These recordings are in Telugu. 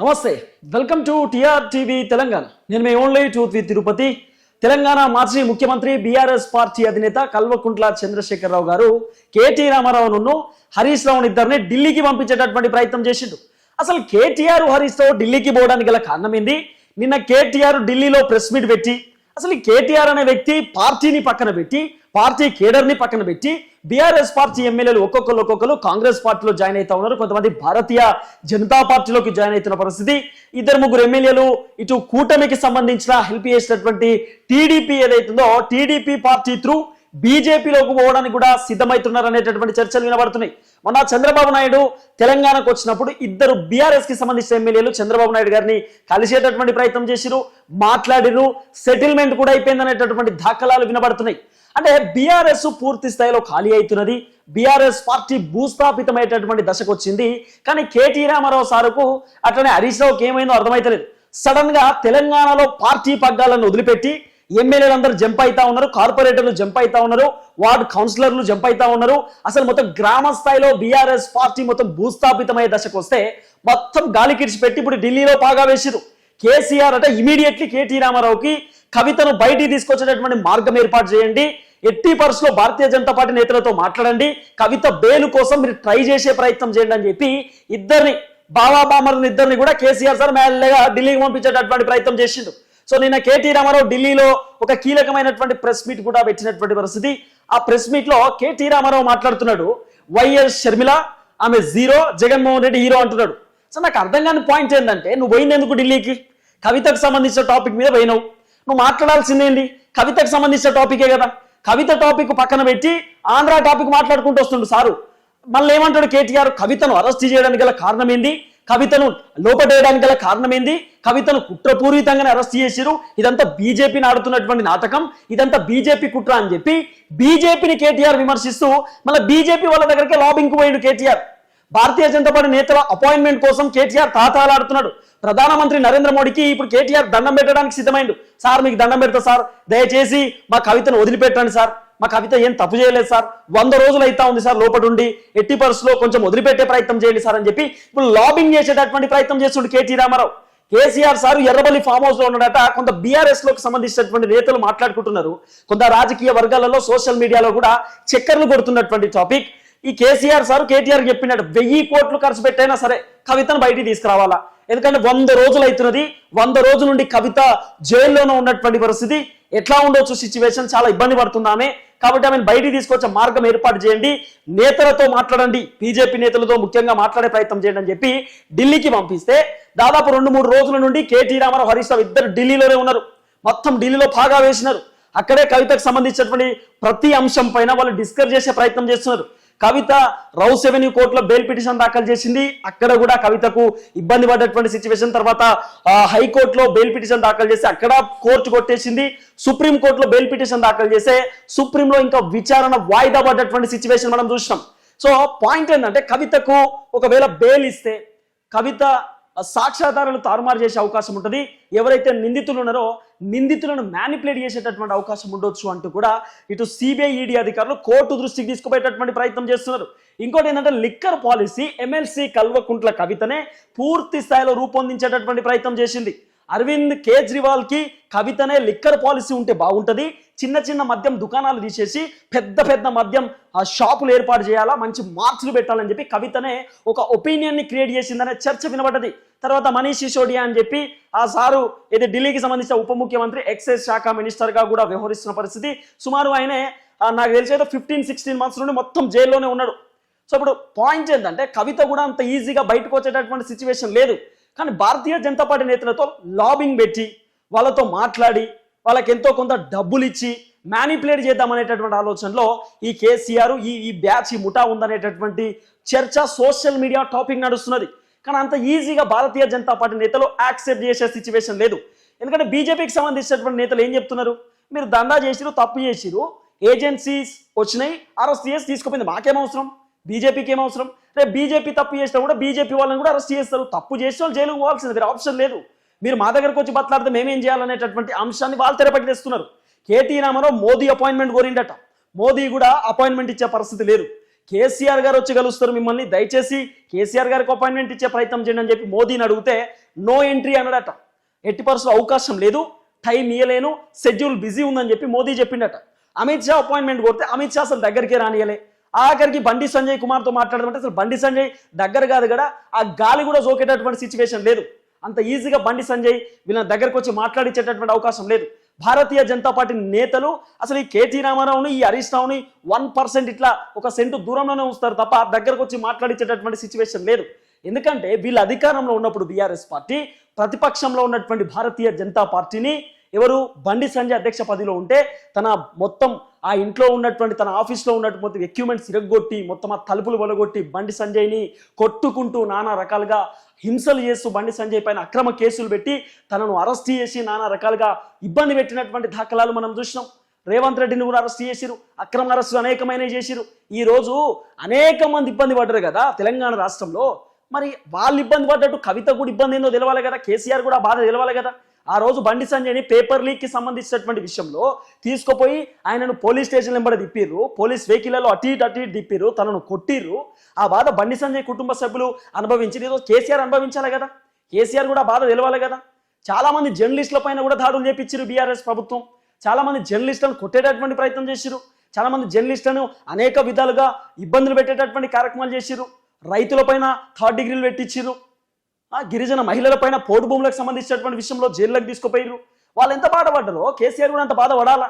నమస్తే welcome to TR TV Telangana. నేను మీ ఓన్లీ టూత్ వి తిరుపతి. తెలంగాణ మాజీ ముఖ్యమంత్రి బీఆర్ఎస్ పార్టీ అధినేత కల్వకుంట్ల చంద్రశేఖరరావు గారు కేటీ రామారావును హరీష్ రావును ఇద్దరిని ఢిల్లీకి పంపించేటటువంటి ప్రయత్నం చేసిండు. అసలు కేటీఆర్ హరీష్ రావు ఢిల్లీకి పోవడానికి గల కారణం ఏంది? నిన్న కేటీఆర్ ఢిల్లీలో ప్రెస్ మీట్ పెట్టి అసలు కేటీఆర్ అనే వ్యక్తి పార్టీని పక్కన పెట్టి పార్టీ కేడర్ని పక్కన పెట్టి బీఆర్ఎస్ పార్టీ ఎమ్మెల్యేలు ఒక్కొక్కరు ఒక్కొక్కరు కాంగ్రెస్ పార్టీలో జాయిన్ అవుతా ఉన్నారు. కొంతమంది భారతీయ జనతా పార్టీలోకి జాయిన్ అవుతున్న పరిస్థితి. ఇద్దరు ముగ్గురు ఎమ్మెల్యేలు ఇటు కూటమికి సంబంధించిన హెల్ప్ చేసినటువంటి టీడీపీ ఏదైతుందో టీడీపీ పార్టీ త్రూ బీజేపీలోకి పోవడానికి కూడా సిద్ధమవుతున్నారు అనేటటువంటి చర్చలు వినబడుతున్నాయి. మొన్న చంద్రబాబు నాయుడు తెలంగాణకు వచ్చినప్పుడు ఇద్దరు బీఆర్ఎస్కి సంబంధించిన ఎమ్మెల్యేలు చంద్రబాబు నాయుడు గారిని కలిసేటటువంటి ప్రయత్నం చేసిరు మాట్లాడిరు సెటిల్మెంట్ కూడా అయిపోయింది అనేటటువంటి దాఖలాలు వినబడుతున్నాయి. అంటే బీఆర్ఎస్ పూర్తి స్థాయిలో ఖాళీ అవుతున్నది. బీఆర్ఎస్ పార్టీ భూస్థాపితమయ్యేటటువంటి దశకు వచ్చింది కానీ కేటీ రామారావు సారుకు అట్లనే హరీష్ రావుకి ఏమైందో అర్థమైతలేదు. సడన్గా తెలంగాణలో పార్టీ పగ్గాలను వదిలిపెట్టి ఎమ్మెల్యేలందరూ జంప్ అవుతా ఉన్నారు కార్పొరేటర్లు జంప్ అవుతా ఉన్నారు వార్డు కౌన్సిలర్లు జంప్ అవుతా ఉన్నారు. అసలు మొత్తం గ్రామ స్థాయిలో బీఆర్ఎస్ పార్టీ మొత్తం భూస్థాపితమయ్యే దశకు వస్తే మొత్తం గాలి పెట్టి ఇప్పుడు ఢిల్లీలో పాగా వేసిరు కేసీఆర్ అంటే ఇమీడియట్లీ కేటీ రామారావుకి కవితను బయటికి తీసుకొచ్చేటటువంటి మార్గం ఏర్పాటు చేయండి. ఎట్టి పర్స్లో భారతీయ జనతా పార్టీ నేతలతో మాట్లాడండి. కవిత బేలు కోసం మీరు ట్రై చేసే ప్రయత్నం చేయండి అని చెప్పి ఇద్దరిని బాబా బామర్ని ఇద్దరిని కూడా కేసీఆర్ సార్ మెల్లగా ఢిల్లీకి పంపించేటటువంటి ప్రయత్నం చేసిండు. సో నిన్న కేటీ రామారావు ఢిల్లీలో ఒక కీలకమైనటువంటి ప్రెస్ మీట్ కూడా పెట్టినటువంటి పరిస్థితి. ఆ ప్రెస్ మీట్లో కేటీ రామారావు మాట్లాడుతున్నాడు. వైఎస్ షర్మిల ఆమె జీరో జగన్మోహన్ రెడ్డి హీరో అంటున్నాడు. సో నాకు అర్థం కాని పాయింట్ ఏంటంటే నువ్వు పోయిందెందుకు ఢిల్లీకి? కవితకు సంబంధించిన టాపిక్ మీద పోయినావు. నువ్వు మాట్లాడాల్సిందేంటి కవితకు సంబంధించిన టాపికే కదా. కవిత టాపిక్ పక్కన పెట్టి ఆంధ్ర టాపిక్ మాట్లాడుకుంటూ వస్తుండు సారు. మళ్ళీ ఏమంటాడు కేటీఆర్? కవితను అరెస్ట్ చేయడానికి గల కారణం ఏంది? కవితను లోపడేయడానికి గల కారణం ఏంది? కవితను కుట్రపూరితంగానే అరెస్ట్ చేసిరు ఇదంతా బీజేపీని ఆడుతున్నటువంటి నాటకం. ఇదంతా బీజేపీ కుట్ర అని చెప్పి బీజేపీని కేటీఆర్ విమర్శిస్తూ మళ్ళీ బీజేపీ వాళ్ళ దగ్గరికి లాబింగ్ పోయాడు కేటీఆర్. భారతీయ జనతా పార్టీ నేతల అపాయింట్మెంట్ కోసం కేటీఆర్ తాతాలాడుతున్నాడు. ప్రధానమంత్రి నరేంద్ర మోడీకి ఇప్పుడు కేటీఆర్ దండం పెట్టడానికి సిద్ధమైండు. సార్ మీకు దండం పెడతా సార్. దయచేసి మా కవితను వదిలిపెట్టండి సార్. మా కవిత ఏం తప్పు చేయలేదు సార్. వంద రోజులు అయితా ఉంది సార్ లోపటుండి. ఎట్టి పరిస్థితుల్లో కొంచెం వదిలిపెట్టే ప్రయత్నం చేయండి సార్ అని చెప్పి ఇప్పుడు లాబింగ్ చేసేటటువంటి ప్రయత్నం చేస్తుండే KT Ramarao. KCR sir Errabelli farm హౌస్లో ఉన్నాడట. కొంత బీఆర్ఎస్లోకి సంబంధించినటువంటి నేతలు మాట్లాడుకుంటున్నారు. కొంత రాజకీయ వర్గాలలో సోషల్ మీడియాలో కూడా చక్కర్లు కొడుతున్నటువంటి టాపిక్. ఈ కేసీఆర్ సార్ కేటీఆర్ చెప్పినట్టు వెయ్యి కోట్లు ఖర్చు పెట్టైనా సరే కవితను బయటికి తీసుకురావాలా. ఎందుకంటే వంద రోజులు అవుతున్నది వంద రోజుల నుండి కవిత జైల్లోనే ఉన్నటువంటి పరిస్థితి. ఎట్లా ఉండొచ్చు సిచ్యువేషన్ చాలా ఇబ్బంది పడుతుంది కాబట్టి ఆమెను బయటికి తీసుకొచ్చే మార్గం ఏర్పాటు చేయండి. నేతలతో మాట్లాడండి. బీజేపీ నేతలతో ముఖ్యంగా మాట్లాడే ప్రయత్నం చేయండి అని చెప్పి ఢిల్లీకి పంపిస్తే దాదాపు రెండు మూడు రోజుల నుండి కేటీ రామారావు హరీష్ రావు ఇద్దరు ఢిల్లీలోనే ఉన్నారు. మొత్తం ఢిల్లీలో బాగా వేసినారు. అక్కడే కవితకు సంబంధించినటువంటి ప్రతి అంశం పైన వాళ్ళు డిస్కస్ చేసే ప్రయత్నం చేస్తున్నారు. కవిత రౌస్ ఎవెన్యూ కోర్టులో బెయిల్ పిటిషన్ దాఖలు చేసింది. అక్కడ కూడా కవితకు ఇబ్బంది పడ్డటువంటి సిచ్యువేషన్ తర్వాత హైకోర్టులో బెయిల్ పిటిషన్ దాఖలు చేసి అక్కడ కోర్టు కొట్టేసింది. సుప్రీం కోర్టులో బెయిల్ పిటిషన్ దాఖలు చేస్తే సుప్రీంలో ఇంకా విచారణ వాయిదా పడ్డటువంటి సిచ్యువేషన్ మనం చూసినాం. సో పాయింట్ ఏంటంటే కవితకు ఒకవేళ బెయిల్ ఇస్తే కవిత సాక్ష్యాధారాలు తారుమారు చేసే అవకాశం ఉంటుంది. ఎవరైతే నిందితులు ఉన్నారో నిందితులను మ్యానిపులేట్ చేసేటటువంటి అవకాశం ఉండొచ్చు అంటూ కూడా ఇటు సిబిఐ ఈడీ అధికారులు కోర్టు దృష్టికి తీసుకుపోయేటటువంటి ప్రయత్నం చేస్తున్నారు. ఇంకోటి ఏంటంటే లిక్కర్ పాలసీ ఎమ్మెల్సీ కల్వకుంట్ల కవితనే పూర్తి స్థాయిలో రూపొందించేటటువంటి ప్రయత్నం చేసింది. అరవింద్ కేజ్రీవాల్కి కవితనే లిక్కర్ పాలసీ ఉంటే బాగుంటది. చిన్న చిన్న మద్యం దుకాణాలు తీసేసి పెద్ద పెద్ద మద్యం ఆ షాపులు ఏర్పాటు చేయాలా మంచి మార్క్స్లు పెట్టాలని చెప్పి కవితనే ఒక ఒపీనియన్ని క్రియేట్ చేసిందనే చర్చ వినబడ్డది. తర్వాత మనీష్ సిసోడియా అని చెప్పి ఆ సారు ఇది ఢిల్లీకి సంబంధించిన ఉప ముఖ్యమంత్రి ఎక్సైజ్ శాఖ మినిస్టర్గా కూడా వ్యవహరిస్తున్న పరిస్థితి. సుమారు ఆయనే నాకు తెలిసి అయితే ఫిఫ్టీన్ సిక్స్టీన్ మంత్స్ నుండి మొత్తం జైల్లోనే ఉన్నాడు. సో ఇప్పుడు పాయింట్ ఏంటంటే కవిత కూడా అంత ఈజీగా బయటకు వచ్చేటటువంటి సిచ్యువేషన్ లేదు. కానీ భారతీయ జనతా పార్టీ నేతలతో లాబింగ్ పెట్టి వాళ్ళతో మాట్లాడి వాళ్ళకి ఎంతో కొంత డబ్బులు ఇచ్చి మ్యానిపులేట్ చేద్దామనేటటువంటి ఆలోచనలో ఈ కేసీఆర్ ఈ ఈ బ్యాచ్ ఈ ముఠా ఉందనేటటువంటి చర్చ సోషల్ మీడియా టాపిక్ నడుస్తున్నది. కానీ అంత ఈజీగా భారతీయ జనతా పార్టీ నేతలు యాక్సెప్ట్ చేసే సిచ్యువేషన్ లేదు. ఎందుకంటే బీజేపీకి సంబంధించినటువంటి నేతలు ఏం చెప్తున్నారు? మీరు దందా చేసిరు తప్పు చేసిరు ఏజెన్సీస్ వచ్చినాయి అరెస్ట్ చేసి తీసుకుపోయింది మాకేం అవసరం? బీజేపీకి ఏం అవసరం రేపు బీజేపీ తప్పు చేసినా కూడా బీజేపీ వాళ్ళని కూడా అరెస్ట్ చేస్తారు. తప్పు చేసిన వాళ్ళు జైలుకు పోవాల్సింది వేరే ఆప్షన్ లేదు. మీరు మా దగ్గరకు వచ్చి బట్లాడితే మేమేం చేయాలనేటటువంటి అంశాన్ని వాళ్ళు తెరపట్టి తెస్తున్నారు. కేటీ రామారావు మోదీ అపాయింట్మెంట్ కోరిండట. మోదీ కూడా అపాయింట్మెంట్ ఇచ్చే పరిస్థితి లేదు. కేసీఆర్ గారు వచ్చి కలుస్తారు మిమ్మల్ని దయచేసి కేసీఆర్ గారికి అపాయింట్మెంట్ ఇచ్చే ప్రయత్నం చేయండి అని చెప్పి మోదీని అడిగితే నో ఎంట్రీ అన్నాడట. ఎట్టి పరిస్థితులు అవకాశం లేదు టైం ఇయ్యలేను షెడ్యూల్ బిజీ ఉందని చెప్పి మోదీ చెప్పిండట. అమిత్ షా అపాయింట్మెంట్ కొడితే అమిత్ షా అసలు దగ్గరికి రానియలే ఆఖరికి బండి సంజయ్ కుమార్తో మాట్లాడమంటే అసలు బండి సంజయ్ దగ్గర కాదు కదా. ఆ గాలి కూడా సోకేటటువంటి సిచ్యువేషన్ లేదు. అంత ఈజీగా బండి సంజయ్ వీళ్ళ దగ్గరకు వచ్చి మాట్లాడించేటటువంటి అవకాశం లేదు. భారతీయ జనతా పార్టీ నేతలు అసలు ఈ కేటీ రామారావుని ఈ హరీష్ రావుని వన్ పర్సెంట్ ఇట్లా ఒక సెంటు దూరంలోనే ఉంచుతారు తప్ప దగ్గరకు వచ్చి మాట్లాడించేటటువంటి సిచ్యువేషన్ లేదు. ఎందుకంటే వీళ్ళు అధికారంలో ఉన్నప్పుడు బీఆర్ఎస్ పార్టీ ప్రతిపక్షంలో ఉన్నటువంటి భారతీయ జనతా పార్టీని ఎవరు బండి సంజయ్ అధ్యక్ష పదవిలో ఉంటే తన మొత్తం ఆ ఇంట్లో ఉన్నటువంటి తన ఆఫీస్లో ఉన్నటువంటి ఎక్విప్మెంట్స్ ఇరగొట్టి మొత్తం ఆ తలుపులు వలగొట్టి బండి సంజయ్ని కొట్టుకుంటూ నానా రకాలుగా హింసలు చేస్తూ బండి సంజయ్ పైన అక్రమ కేసులు పెట్టి తనను అరెస్ట్ చేసి నానా రకాలుగా ఇబ్బంది పెట్టినటువంటి దాఖలాలు మనం చూసినాం. రేవంత్ రెడ్డిని కూడా అరెస్ట్ చేసిరు అక్రమ అరెస్టులు అనేకమైన చేసిరు ఈ రోజు అనేక మంది ఇబ్బంది పడ్డారు కదా తెలంగాణ రాష్ట్రంలో. మరి వాళ్ళు ఇబ్బంది పడ్డట్టు కవిత కూడా ఇబ్బంది ఏందో తెలవాలి కదా కేసీఆర్ కూడా బాధ తెలవాలి కదా. ఆ రోజు బండి సంజయ్ని పేపర్ లీక్కి సంబంధించినటువంటి విషయంలో తీసుకుపోయి ఆయనను పోలీస్ స్టేషన్ వెంబడి దిప్పిర్రు పోలీస్ వెహికల్లో అటు ఇటు అటు ఇటు దిప్పిర్రు తనను కొట్టిర్రు. ఆ బాధ బండి సంజయ్ కుటుంబ సభ్యులు అనుభవించి ఏదో కేసీఆర్ అనుభవించాలి కదా. కేసీఆర్ కూడా బాధ తెలవాలి కదా. చాలామంది జర్నలిస్టుల పైన కూడా దాడులు చేపించారు బీఆర్ఎస్ ప్రభుత్వం. చాలామంది జర్నలిస్టులను కొట్టేటటువంటి ప్రయత్నం చేసిరు చాలామంది జర్నలిస్టులను అనేక విధాలుగా ఇబ్బందులు పెట్టేటటువంటి కార్యక్రమాలు చేసిరు రైతులపైన థర్డ్ డిగ్రీలు పెట్టించారు గిరిజన మహిళల పైన పోటు భూములకు సంబంధించినటువంటి విషయంలో జైల్లోకి తీసుకుపోయారు వాళ్ళు ఎంత బాధపడ్డారో? కేసీఆర్ కూడా అంత బాధపడాలా?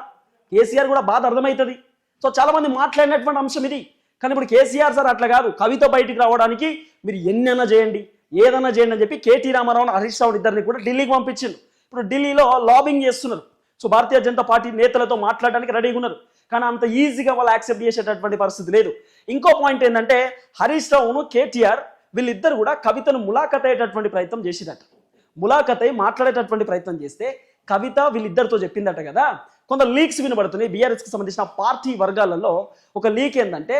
కేసీఆర్ కూడా బాధ అర్థమవుతుంది. సో చాలామంది మాట్లాడినటువంటి అంశం ఇది. కానీ ఇప్పుడు కేసీఆర్ సార్ అట్లా కాదు. కవిత బయటికి రావడానికి మీరు ఎన్నైనా చేయండి. ఏదైనా చేయండి అని చెప్పి కేటీ రామారావు హరీష్ రావు ఇద్దరిని కూడా ఢిల్లీకి పంపించిండు. ఇప్పుడు ఢిల్లీలో లాబింగ్ చేస్తున్నారు. సో భారతీయ జనతా పార్టీ నేతలతో మాట్లాడడానికి రెడీగా ఉన్నారు. కానీ అంత ఈజీగా వాళ్ళు యాక్సెప్ట్ చేసేటటువంటి పరిస్థితి లేదు. ఇంకో పాయింట్ ఏంటంటే హరీష్ రావును కేటీఆర్ వీళ్ళిద్దరు కూడా కవితను ములాఖత్ అయ్యేటటువంటి ప్రయత్నం చేసిరట. ములాఖత్ అయి మాట్లాడేటటువంటి ప్రయత్నం చేస్తే కవిత వీళ్ళిద్దరితో చెప్పిందట కదా. కొంత లీక్స్ వినబడుతున్నాయి. బీఆర్ఎస్కి సంబంధించిన పార్టీ వర్గాలలో ఒక లీక్ ఏంటంటే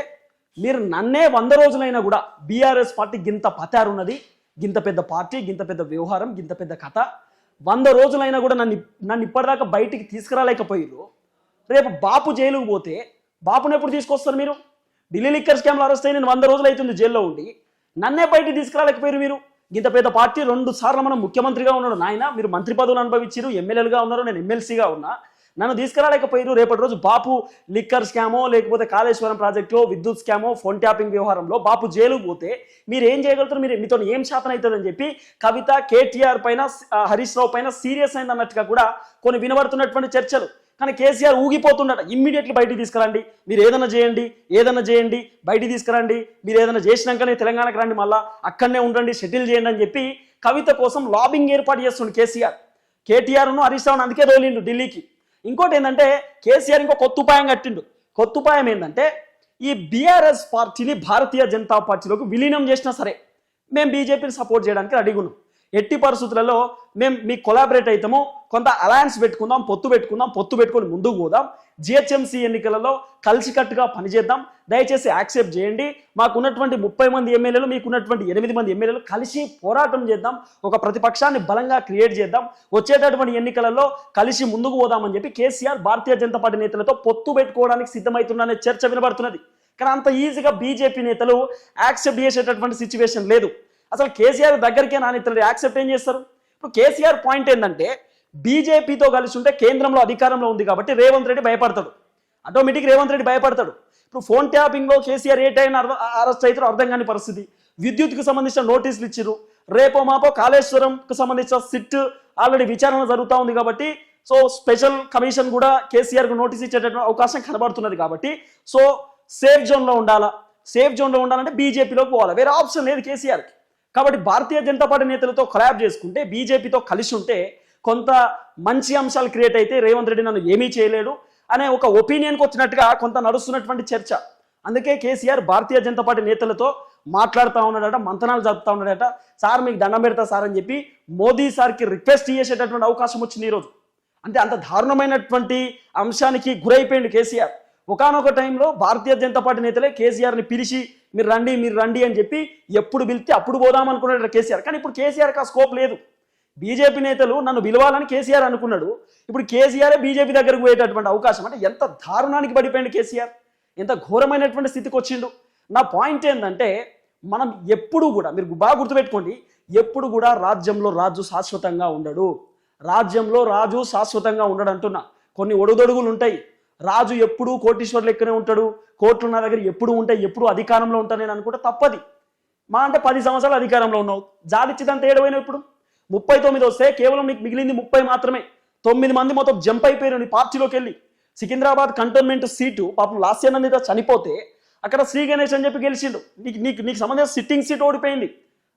మీరు నన్నే వంద రోజులైనా కూడా బీఆర్ఎస్ పార్టీ గింత పతారున్నది గింత పెద్ద పార్టీ గింత పెద్ద వ్యవహారం గింత పెద్ద కథ. వంద రోజులైనా కూడా నన్ను నన్ను ఇప్పటిదాకా బయటికి తీసుకురాలేకపోయారు రేపు బాపు జైలుకు పోతే బాపుని ఎప్పుడు తీసుకొస్తారు మీరు? ఢిల్లీ లిక్కర్ స్కామ్లో అరెస్ట్ అయ్యి నేను వంద రోజులు అవుతుంది జైల్లో ఉండి నన్నే బయటికి తీసుకురాలేకపోయారు మీరు. ఇంత పెద్ద పార్టీ రెండు సార్లు మనం ముఖ్యమంత్రిగా ఉన్నాడు. నాయన మీరు మంత్రి పదవులు అనుభవించారు ఎమ్మెల్యేలుగా ఉన్నారు నేను ఎమ్మెల్సీగా ఉన్నా. నన్ను తీసుకురాలేకపోయారు రేపటి రోజు బాపు లిక్కర్ స్కామో లేకపోతే కాళేశ్వరం ప్రాజెక్టులో విద్యుత్ స్కామో ఫోన్ ట్యాపింగ్ వ్యవహారంలో బాపు జైలుకు పోతే మీరు ఏం చేయగలుగుతారు? మీరు మీతో ఏం శాతం అవుతుందని చెప్పి కవిత కేటీఆర్ పైన హరీష్ రావు పైన సీరియస్ అయింది అన్నట్టుగా కూడా కొన్ని వినబడుతున్నటువంటి చర్చలు. కానీ కేసీఆర్ ఊగిపోతుండట ఇమ్మీడియట్లీ బయటికి తీసుకురండి మీరు ఏదైనా చేయండి ఏదైనా చేయండి బయటికి తీసుకురండి మీరు ఏదైనా చేసినాకనే తెలంగాణకు రండి మళ్ళీ అక్కడనే ఉండండి షెటిల్ చేయండి అని చెప్పి కవిత కోసం లాబింగ్ ఏర్పాటు చేస్తుండు కేసీఆర్. కేటీఆర్ను హరీష్ రావును అందుకే తోలిండు ఢిల్లీకి. ఇంకోటి ఏంటంటే కేసీఆర్ ఇంకో కొత్త ఉపాయం కట్టిండు. కొత్త ఉపాయం ఏంటంటే ఈ బీఆర్ఎస్ పార్టీని భారతీయ జనతా పార్టీలోకి విలీనం చేసినా సరే మేము బీజేపీని సపోర్ట్ చేయడానికి రెడీగా ఉన్నాం. ఎట్టి పరిస్థితులలో మేము మీ కొలాబరేట్ అవుతాము కొంత అలయన్స్ పెట్టుకుందాం పొత్తు పెట్టుకుందాం పొత్తు పెట్టుకొని ముందుకు పోదాం. జిహెచ్ఎంసీ ఎన్నికలలో కలిసికట్టుగా పనిచేద్దాం. దయచేసి యాక్సెప్ట్ చేయండి. మాకున్నటువంటి ముప్పై మంది ఎమ్మెల్యేలు మీకున్నటువంటి ఎనిమిది మంది ఎమ్మెల్యేలు కలిసి పోరాటం చేద్దాం. ఒక ప్రతిపక్షాన్ని బలంగా క్రియేట్ చేద్దాం. వచ్చేటటువంటి ఎన్నికలలో కలిసి ముందుకు పోదామని చెప్పి కేసీఆర్ భారతీయ జనతా పార్టీ నేతలతో పొత్తు పెట్టుకోవడానికి సిద్ధమవుతుందనే చర్చ వినబడుతున్నది. కానీ అంత ఈజీగా బీజేపీ నేతలు యాక్సెప్ట్ చేసేటటువంటి సిచ్యువేషన్ లేదు. అసలు కేసీఆర్ దగ్గరికే నానితలు యాక్సెప్ట్ ఏం చేస్తారు? ఇప్పుడు కేసీఆర్ పాయింట్ ఏంటంటే బీజేపీతో కలిసి ఉంటే కేంద్రంలో అధికారంలో ఉంది కాబట్టి రేవంత్ రెడ్డి భయపడతాడు. ఆటోమేటిక్ రేవంత్ రెడ్డి భయపడతాడు. ఇప్పుడు ఫోన్ ట్యాపింగ్లో కేసీఆర్ ఏ టైం అరెస్ట్ అవుతారో అర్థం కాని పరిస్థితి. విద్యుత్కు సంబంధించిన నోటీసులు ఇచ్చిర్రు. రేపో మాపో కాళేశ్వరంకు సంబంధించిన సిట్ ఆల్రెడీ విచారణ జరుగుతూ ఉంది కాబట్టి సో స్పెషల్ కమిషన్ కూడా కేసీఆర్కు నోటీస్ ఇచ్చేటటువంటి అవకాశం కనబడుతున్నది కాబట్టి సో సేఫ్ జోన్లో ఉండాలా? సేఫ్ జోన్లో ఉండాలంటే బీజేపీలోకి పోవాలి? వేరే ఆప్షన్ లేదు కేసీఆర్కి. కాబట్టి భారతీయ జనతా పార్టీ నేతలతో కొలాబ్ చేసుకుంటే బీజేపీతో కలిసి ఉంటే కొంత మంచి అంశాలు క్రియేట్ అయితే రేవంత్ రెడ్డి నన్ను ఏమీ చేయలేడు అనే ఒక ఒపీనియన్కి వచ్చినట్టుగా కొంత నడుస్తున్నటువంటి చర్చ. అందుకే కేసీఆర్ భారతీయ జనతా పార్టీ నేతలతో మాట్లాడుతూ ఉన్నాడట మంతనాలు జరుపుతా ఉన్నాడట. సార్ మీకు దండం పెడతా సార్ అని చెప్పి మోదీ సార్కి రిక్వెస్ట్ చేసేటటువంటి అవకాశం వచ్చింది ఈరోజు. అంటే అంత దారుణమైనటువంటి అంశానికి గురైపోయింది కేసీఆర్. ఒకనొక టైంలో భారతీయ జనతా పార్టీ నేతలే కేసీఆర్ని పిలిచి మీరు రండి మీరు రండి అని చెప్పి ఎప్పుడు పిలిస్తే అప్పుడు పోదాం అనుకున్నాడు కేసీఆర్. కానీ ఇప్పుడు కేసీఆర్కి ఆ స్కోప్ లేదు. బీజేపీ నేతలు నన్ను పిలవాలని కేసీఆర్ అనుకున్నాడు. ఇప్పుడు కేసీఆర్ బీజేపీ దగ్గరకు పోయేటటువంటి అవకాశం. అంటే ఎంత దారుణానికి పడిపోయింది కేసీఆర్. ఎంత ఘోరమైనటువంటి స్థితికి వచ్చిండు. నా పాయింట్ ఏంటంటే మనం ఎప్పుడు కూడా మీరు బాగా గుర్తుపెట్టుకోండి ఎప్పుడు కూడా రాజ్యంలో రాజు శాశ్వతంగా ఉండడు. రాజ్యంలో రాజు శాశ్వతంగా ఉండడు అంటున్నా. కొన్ని ఒడుదొడుగులు ఉంటాయి. రాజు ఎప్పుడు కోటీశ్వరులు లెక్కనే ఉంటాడు. కోట్లు నా దగ్గర ఎప్పుడు ఉంటాయి ఎప్పుడు అధికారంలో ఉంటాను నేను అనుకుంటే తప్పది. మా అంటే పది సంవత్సరాలు అధికారంలో ఉన్నావు. జాడిచ్చిదంత ఏడవైన ఇప్పుడు? ముప్పై తొమ్మిది వస్తే కేవలం నీకు మిగిలింది ముప్పై మాత్రమే. తొమ్మిది మంది మొత్తం జంప్ అయిపోయారు నీ పార్టీలోకి వెళ్ళి. సికింద్రాబాద్ కంటోన్మెంట్ సీటు పాపం లాస్ట్ ఇయర్ అనేది చనిపోతే అక్కడ శ్రీ గణేష్ అని చెప్పి గెలిచిండు. నీకు నీకు నీకు సంబంధించిన సిట్టింగ్ సీట్ ఓడిపోయింది.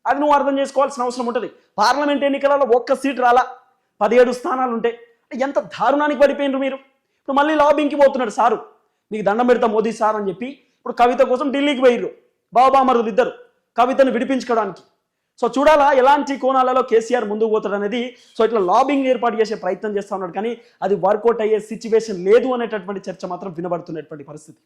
అది నువ్వు అర్థం చేసుకోవాల్సిన అవసరం ఉంటుంది. పార్లమెంట్ ఎన్నికలలో ఒక్క సీట్ రాలా. పదిహేడు స్థానాలు ఉంటాయి ఎంత దారుణానికి పడిపోయినరు మీరు? ఇప్పుడు మళ్ళీ లాబింగ్కి పోతున్నాడు సారు. నీకు దండం పెడతా మోదీ సార్ అని చెప్పి ఇప్పుడు కవిత కోసం ఢిల్లీకి పోయిర్రు. బాబామరుదులు ఇద్దరు. కవితను విడిపించుకోవడానికి. సో చూడాలా ఎలాంటి కోణాలలో కేసీఆర్ ముందుకు పోతాడు అనేది. సో ఇట్లా లాబింగ్ ఏర్పాటు చేసే ప్రయత్నం చేస్తా ఉన్నాడు కానీ అది వర్కౌట్ అయ్యే సిచ్యువేషన్ లేదు అనేటటువంటి చర్చ మాత్రం వినబడుతున్నటువంటి పరిస్థితి.